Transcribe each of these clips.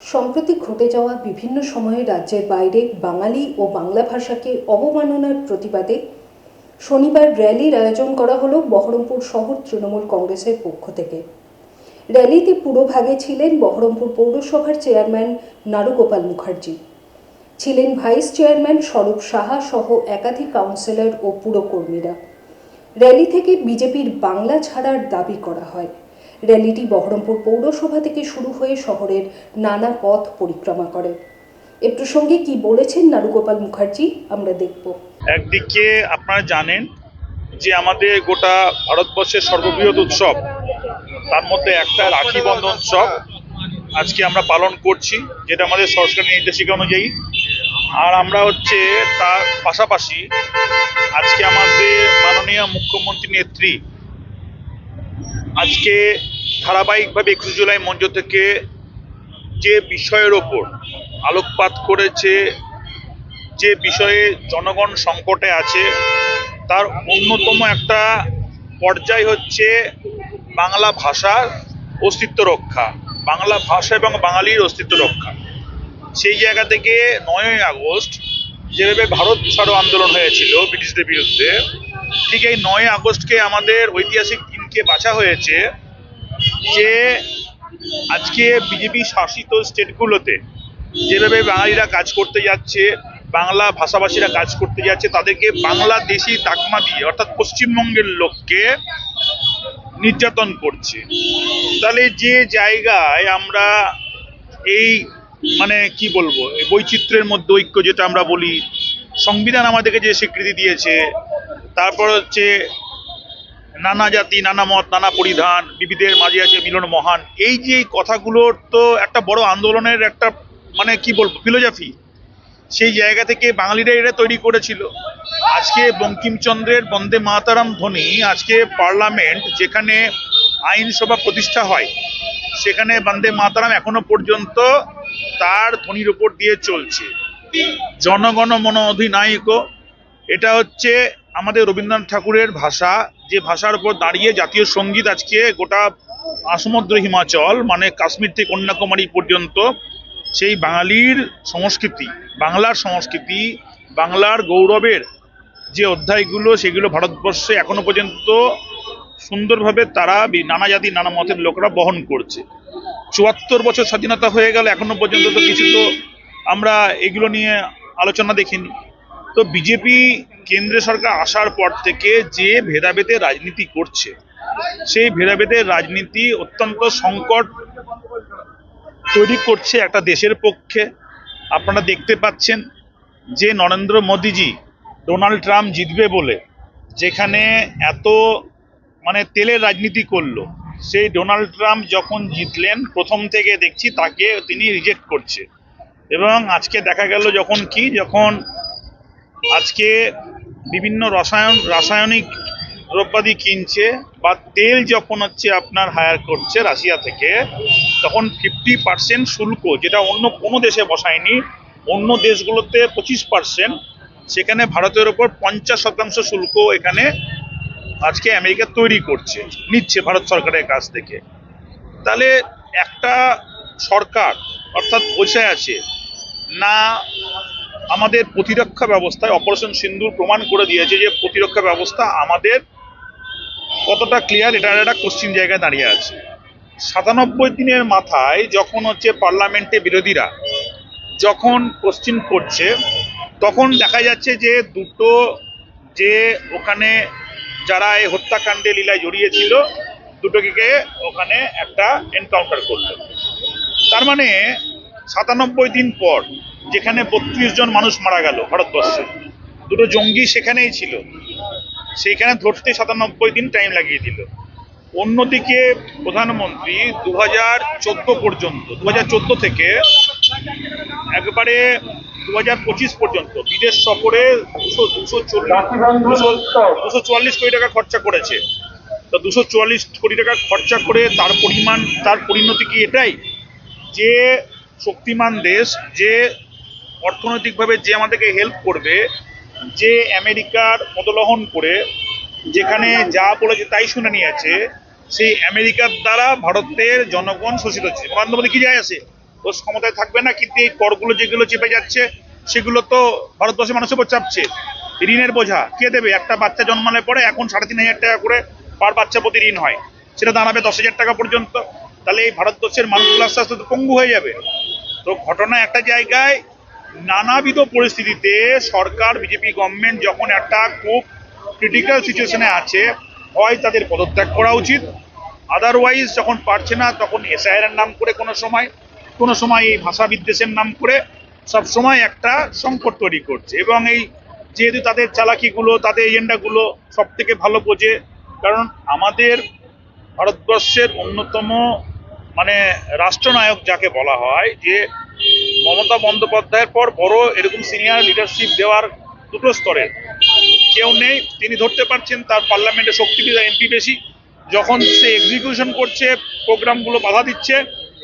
সম্প্রতি ঘটে যাওয়া বিভিন্ন সময়ে রাজ্যের বাইরে বাঙালি ও বাংলা ভাষাকে অবমাননার প্রতিবাদে শনিবার র্যালির আয়োজন করা হলো বহরমপুর শহর তৃণমূল কংগ্রেসের পক্ষ থেকে। র্যালিতে পুরোভাগে ছিলেন বহরমপুর পৌরসভার চেয়ারম্যান নারুগোপাল মুখার্জি। ছিলেন ভাইস চেয়ারম্যান স্বরূপ সাহা সহ একাধিক কাউন্সিলর ও পুরকর্মীরা। র্যালি থেকে বিজেপির বাংলা ছাড়ার দাবি করা হয়। র্যালিটি বহরমপুর পৌরসভা থেকে শুরু হয়ে শহরের নানা পথ পরিক্রমা করে। এ প্রসঙ্গে কি বলেছেন নারুগোপাল মুখার্জি, আমরা দেখব। একদিকে আপনারা জানেন যে আমাদের গোটা ভারতবর্ষের সর্ববৃহৎ উৎসব, তার মধ্যে একটা রাখি বন্ধন উৎসব, আজকে আমরা পালন করছি, যেটা আমাদের সরকারি নির্দেশিকা অনুযায়ী। আর আমরা হচ্ছে তার পাশাপাশি আজকে আমাদের মাননীয় মুখ্যমন্ত্রী নেত্রী আজকে ধারাবাহিকভাবে একুশে জুলাই মঞ্চ থেকে যে বিষয়ের ওপর আলোকপাত করেছে, যে বিষয়ে জনগণ সংকটে আছে, তার অন্যতম একটা পর্যায় হচ্ছে বাংলা ভাষার অস্তিত্ব রক্ষা, বাংলা ভাষা এবং বাঙালির অস্তিত্ব রক্ষা। সেই জায়গা থেকে নয়ই আগস্ট, যেভাবে ভারত ছাড়ো আন্দোলন হয়েছিল ব্রিটিশদের বিরুদ্ধে, ঠিক এই নয় আগস্টকে আমাদের ঐতিহাসিক দিনকে বাছা হয়েছে যে আজকে বিজেপি শাসিত স্টেটগুলোতে যেভাবে বাঙালিরা কাজ করতে যাচ্ছে, বাংলা ভাষাভাষীরা কাজ করতে যাচ্ছে, তাদেরকে বাংলাদেশি তাকমা দিয়ে, অর্থাৎ পশ্চিমবঙ্গের লোককে নির্যাতন করছে। তাহলে যে জায়গায় আমরা এই মানে কি বলব বৈচিত্র্যের মধ্যে ঐক্য যেটা আমরা বলি, সংবিধান আমাদেরকে যে স্বীকৃতি দিয়েছে, তারপর হচ্ছে নানা জাতি, নানা মত, নানা পরিধান, বিবিধের মাঝে আছে মিলন মহান। এই যে এই কথাগুলোর তো একটা বড় আন্দোলনের একটা মানে কি বলব ফিলোজফি সেই জায়গা থেকে বাঙালিরা এটা তৈরি করেছিল। আজকে বঙ্কিমচন্দ্রের বন্দে মাতারাম ধ্বনি, আজকে পার্লামেন্ট যেখানে আইনসভা প্রতিষ্ঠা হয়, সেখানে বন্দে মাতারাম এখনও পর্যন্ত তার ধ্বনির উপর দিয়ে চলছে। জনগণ মন অধিনায়ক এটা হচ্ছে আমাদের রবীন্দ্রনাথ ঠাকুরের ভাষা, যে ভাষার উপর দাঁড়িয়ে জাতীয় সংগীত আজকে গোটা সমুদ্র হিমাচল মানে কাশ্মীর থেকে কন্যাকুমারী পর্যন্ত, সেই বাঙালির সংস্কৃতি, বাংলার সংস্কৃতি, বাংলার গৌরবের যে অধ্যায়গুলো, সেগুলো ভারতবর্ষে এখনও পর্যন্ত সুন্দরভাবে তারা নানা জাতি নানা মতের লোকরা বহন করছে। চুয়াত্তর বছর স্বাধীনতা হয়ে গেল, এখনও পর্যন্ত তো কিছু তো আমরা এগুলো নিয়ে আলোচনা দেখিনি। তো বিজেপি কেন্দ্রীয় সরকার আসার পর থেকে যে ভেদাভেদে রাজনীতি করছে, সেই ভেদাভেদের রাজনীতি অত্যন্ত সংকট তৈরি করছে একটা দেশের পক্ষে। আপনারা দেখতে পাচ্ছেন যে নরেন্দ্র মোদীজি, ডোনাল্ড ট্রাম্প জিতবে বলে যেখানে এত মানে তেলের রাজনীতি করল, সেই ডোনাল্ড ট্রাম্প যখন জিতলেন, প্রথম থেকে দেখছি তাকে তিনি রিজেক্ট করছে। এবং আজকে দেখা গেল যখন কি, যখন আজকে বিভিন্ন রসায়ন, রাসায়নিক দ্রব্যাদি কিনছে বা তেল যখন হচ্ছে আপনার হায়ার করছে রাশিয়া থেকে, তখন ফিফটি পার্সেন্ট শুল্ক, যেটা অন্য কোনো দেশে বসায়নি, অন্য দেশগুলোতে পঁচিশ পার্সেন্ট সেখানে ভারতের ওপর পঞ্চাশ শতাংশ শুল্ক এখানে আজকে আমেরিকা তৈরি করছে, নিচ্ছে ভারত সরকারের কাছ থেকে। তাহলে একটা সরকার অর্থাৎ বসে আছে, না আমাদের প্রতিরক্ষা ব্যবস্থায় অপারেশন সিন্দুর প্রমাণ করে দিয়েছে যে প্রতিরক্ষা ব্যবস্থা আমাদের কতটা ক্লিয়ার এটা একটা কোশ্চিন জায়গায় দাঁড়িয়ে আছে। সাতানব্বই দিনের মাথায় যখন হচ্ছে পার্লামেন্টে বিরোধীরা যখন কোশ্চিন করছে, তখন দেখা যাচ্ছে যে দুটো যে ওখানে যারা এই হত্যাকাণ্ডে লীলায় জড়িয়েছিল, দুটোকে ওখানে একটা এনকাউন্টার করল। তার মানে সাতানব্বই দিন পর যেখানে বত্রিশ জন মানুষ মারা গেল ভারতবর্ষে। দুটো জঙ্গি সেখানেই ছিল। সেইখানে ধরতে সাতানব্বই দিন টাইম লাগিয়ে দিল। অন্যদিকে প্রধানমন্ত্রী দু হাজার চোদ্দ পর্যন্ত দু হাজার চোদ্দ থেকে একবারে দু হাজার পঁচিশ পর্যন্ত বিদেশ সফরে দুশো দুশো চল্লিশ, দুশো দুশো চুয়াল্লিশ কোটি টাকা খরচা করেছে। তো দুশো চুয়াল্লিশ কোটি টাকা খরচা করে তার পরিমাণ, তার পরিণতি কি এটাই? যে শক্তিমান দেশ যে অর্থনৈতিকভাবে যে আমাদেরকে হেল্প করবে, যে আমেরিকার মদলহন করে, যেখানে যা বলেছে তাই শুনে নিয়েছে, সেই আমেরিকার দ্বারা ভারতের জনগণ শোষিত হচ্ছে। নরেন্দ্র কি যায় আসে? ও ক্ষমতায় থাকবে না, কিন্তু এই করগুলো যেগুলো চেপে যাচ্ছে, সেগুলো তো ভারতবর্ষের মানুষের উপর চাপছে। ঋণের বোঝা, কে দেবে? একটা বাচ্চা জন্মালে পরে এখন সাড়ে তিন হাজার টাকা করে পার বাচ্চা প্রতি ঋণ হয়। সেটা দাঁড়াবে দশ হাজার টাকা পর্যন্ত। তাহলে এই ভারতবর্ষের মানুষগুলো আস্তে আস্তে পঙ্গু হয়ে যাবে। তো ঘটনা একটা জায়গায় নানাবিধ পরিস্থিতিতে সরকার বিজেপি গভর্নমেন্ট যখন একটা খুব ক্রিটিক্যাল সিচুয়েশনে আছে, হয় তাদের পদত্যাগ করা উচিত। আদারওয়াইজ যখন পারছে না, তখন এসআইআর নাম করে কোনো সময় কোনো সময় এই ভাষা বিদ্বেষের নাম করে সব সময় একটা সংকট তৈরি করছে। এবং এই যেহেতু তাদের চালাকিগুলো, তাদের এজেন্ডাগুলো সব থেকে ভালো বোঝে, কারণ আমাদের ভারতবর্ষের অন্যতম মানে রাষ্ট্রনায়ক যাকে বলা হয়, যে মমতা বন্দ্যোপাধ্যায়ের পর বড় এরকম সিনিয়র লিডারশিপ দেওয়ার দুটো স্তরের কেউ নেই, তিনি ধরতে পারছেন তার পার্লামেন্টে শক্তি এমপি বেশি। যখন সে এক্সিকিউশন করছে প্রোগ্রামগুলো বাধা দিচ্ছে,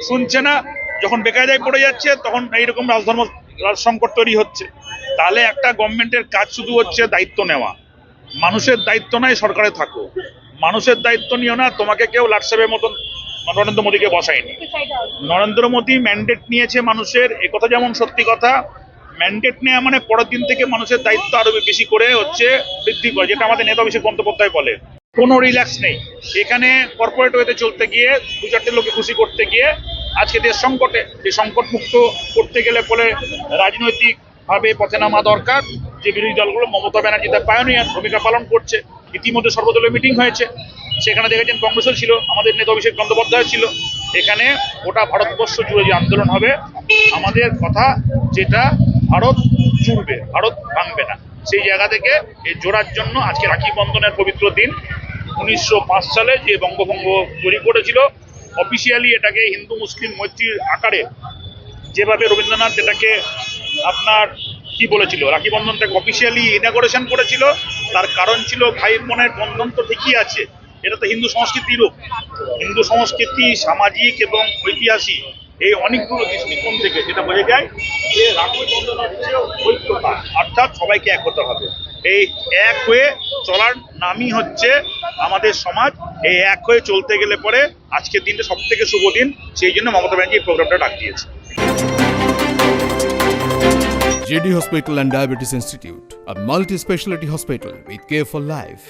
শুনছে না, যখন বেকায়দায় পড়ে যাচ্ছে, তখন এইরকম রাজধর্ম রাজ সংকট তৈরি হচ্ছে। তাহলে একটা গভর্নমেন্টের কাজ শুধু হচ্ছে দায়িত্ব নেওয়া। মানুষের দায়িত্ব নয় সরকারে থাকো মানুষের দায়িত্ব নিও না, তোমাকে কেউ লাটসাপের মতন নরেন্দ্র মোদীকে বসায়নি। নরেন্দ্র মোদী ম্যান্ডেট নিয়েছে মানুষের কথা যেমন সত্যি কথা ম্যান্ডেট নেওয়া মানে পরের দিন থেকে মানুষের দায়িত্ব আরও বেশি করে হচ্ছে বৃদ্ধি করে, যেটা আমাদের নেতা অভিষেক বন্দ্যোপাধ্যায় বলে কোনো রিল্যাক্স নেই। এখানে কর্পোরেট ওয়েতে চলতে গিয়ে দু চারটে লোকে খুশি করতে গিয়ে আজকে দেশ সংকটে এই সংকট মুক্ত করতে গেলে ফলে রাজনৈতিক ভাবে পথে নামা দরকার। যে বিরোধী দলগুলো মমতা ব্যানার্জি তার পায়নিয়ার ভূমিকা পালন করছে, ইতিমধ্যে সর্বদলীয় মিটিং হয়েছে। সেখানে দেখেছেন কংগ্রেসও ছিল, আমাদের নেতা অভিষেক বন্দ্যোপাধ্যায় ছিল। এখানে গোটা ভারতবর্ষ জুড়ে যে আন্দোলন হবে, আমাদের কথা যেটা ভারত জুড়বে ভারত ভাঙবে না। সেই জায়গা থেকে এই জোড়ার জন্য আজকে রাখি বন্ধনের পবিত্র দিন, উনিশশো পাঁচ সালে যে বঙ্গভঙ্গ তৈরি করেছিল অফিসিয়ালি এটাকে হিন্দু, মুসলিম মৈত্রীর আকারে যেভাবে রবীন্দ্রনাথ এটাকে আপনার কি বলেছিল, রাখি বন্ধনটাকে অফিসিয়ালি ইনাগোরেশন করেছিল, তার কারণ ছিল ভাই বোনের বন্ধন তো ঠিকই আছে। এটা তো হিন্দু সংস্কৃতির রূপ। হিন্দু সংস্কৃতি সামাজিক এবং ঐতিহাসিক এই অনেকগুলো দৃষ্টিকোণ থেকে যেটা বোঝা যায় যে রাখি বন্ধন হচ্ছে ঐক্যতা অর্থাৎ সবাইকে এক হতে হবে। এই এক হয়ে চলার নামই হচ্ছে আমাদের সমাজ। এই এক হয়ে চলতে গেলে পরে আজকের দিনটা সব থেকে শুভ দিন সেই জন্য মমতা ব্যানার্জি এই প্রোগ্রামটা ডাক দিয়েছে। JD Hospital and Diabetes Institute, a multi specialty hospital with care for life.